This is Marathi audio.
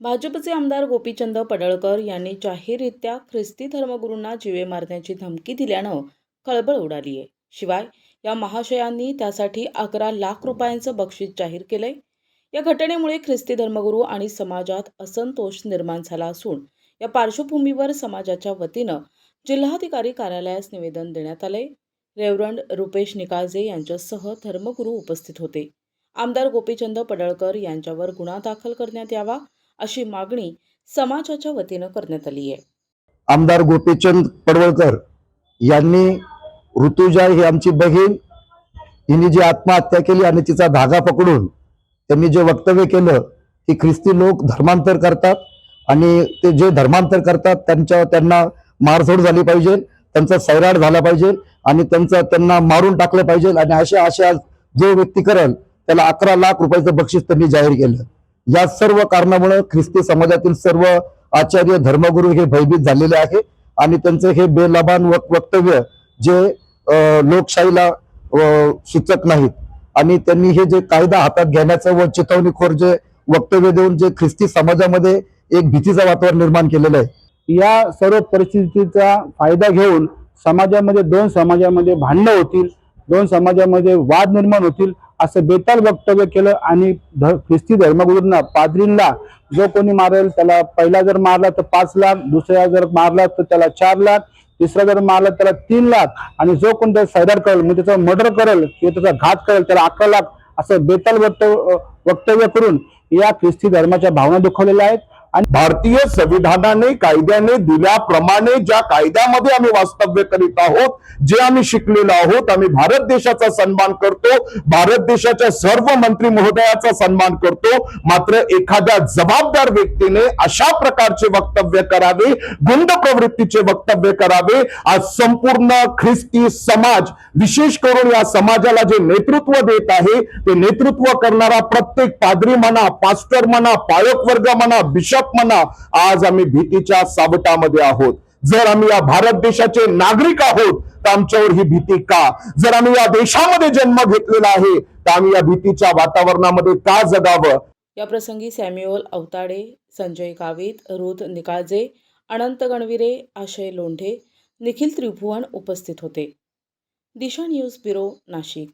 भाजपचे आमदार गोपीचंद पडळकर यांनी जाहीररित्या ख्रिस्ती धर्मगुरूंना जीवे मारण्याची धमकी दिल्यानं खळबळ उडाली आहे. शिवाय या महाशयांनी त्यासाठी अकरा लाख रुपयांचं बक्षीस जाहीर केलंय. या घटनेमुळे ख्रिस्ती धर्मगुरू आणि समाजात असंतोष निर्माण झाला असून या पार्श्वभूमीवर समाजाच्या वतीनं जिल्हाधिकारी कार्यालयास निवेदन देण्यात आलंय. रेव्हरंड रुपेश निकाळजे यांच्यासह धर्मगुरू उपस्थित होते. आमदार गोपीचंद पडळकर यांच्यावर गुन्हा दाखल करण्यात यावा अशी मागणी समाजाच्या वतीनं करण्यात आली आहे. आमदार गोपीचंद पडवळकर यांनी ऋतुजा ही आमची बहीण हिने जी आत्महत्या केली आणि तिचा धागा पकडून त्यांनी जे वक्तव्य केलं की ख्रिस्ती लोक धर्मांतर करतात आणि ते जे धर्मांतर करतात त्यांच्या त्यांना मारझोड झाली पाहिजे त्यांचा सैराट झाला पाहिजे आणि त्यांचं त्यांना मारून टाकलं पाहिजे आणि अशा अशा जो व्यक्ती करेल त्याला अकरा लाख रुपयाचं बक्षीस त्यांनी जाहीर केलं. या सर्व कारणामुळे ख्रिस्ती समाजातील सर्व आचार्य धर्मगुरू हे भयभीत झालेले आहे आणि त्यांचं हे बेलबान वक्तव्य जे लोकशाहीला अं, सुचत नाहीत. आणि त्यांनी हे जे कायदा हातात घेण्याचं व चेतवणीखोर जे वक्तव्य देऊन जे ख्रिस्ती समाजामध्ये एक भीतीचं वातावरण निर्माण केलेलं आहे. या सर्व परिस्थितीचा फायदा घेऊन समाजामध्ये दोन समाजामध्ये भांडणं होतील दोन समाजामध्ये वाद निर्माण होतील असं बेताल वक्तव्य केलं आणि ध- ख्रिस्ती धर्मगुरूंना पादरींना जो कोणी मारेल त्याला पहिला जर मारला तर पाच लाख दुसऱ्या जर मारला तर त्याला चार लाख तिसरा जर मारला त्याला तीन लाख आणि जो कोण त्याचा सैदार करेल म्हणजे त्याचा मर्डर करेल किंवा त्याचा घात करेल त्याला अकरा लाख असं बेताल वक्तव्य वक्तव्य करून या ख्रिस्ती धर्माच्या भावना दुखवलेल्या आहेत. भारतीय संविधानाने कायद्याने दिल्याप्रमाणे ज्या कायद्यामध्ये आम्ही वास्तव्य करीत आहोत जे आम्ही शिकलेलो आहोत आम्ही भारत देशाचा सन्मान करतो भारत देशाच्या सर्व मंत्री महोदयाचा सन्मान करतो. मात्र एखाद्या जबाबदार व्यक्तीने अशा प्रकारचे वक्तव्य करावे गुंड प्रवृत्तीचे वक्तव्य करावे आज संपूर्ण ख्रिस्ती समाज विशेष करून या समाजाला जे नेतृत्व देत आहे ते नेतृत्व करणारा प्रत्येक पादरी म्हणा पास्टर म्हणा पायक वर्ग म्हणा बिशप म्हणा आज आम्ही भीतीच्या सावटामध्ये आहोत. जर आम्ही या भारत देशाचे नागरिक आहोत तर आमच्यावर ही भीती का? जर आम्ही या देशामध्ये जन्म घेतलेला आहे तर आम्ही या भीतीच्या वातावरणामध्ये का जगावं? या प्रसंगी सॅम्युअल अवताडे संजय गावित रुथ निकाळजे अनंत गणविरे आशय लोंढे निखिल त्रिभुवन उपस्थित होते. Disha news bureau Nashik.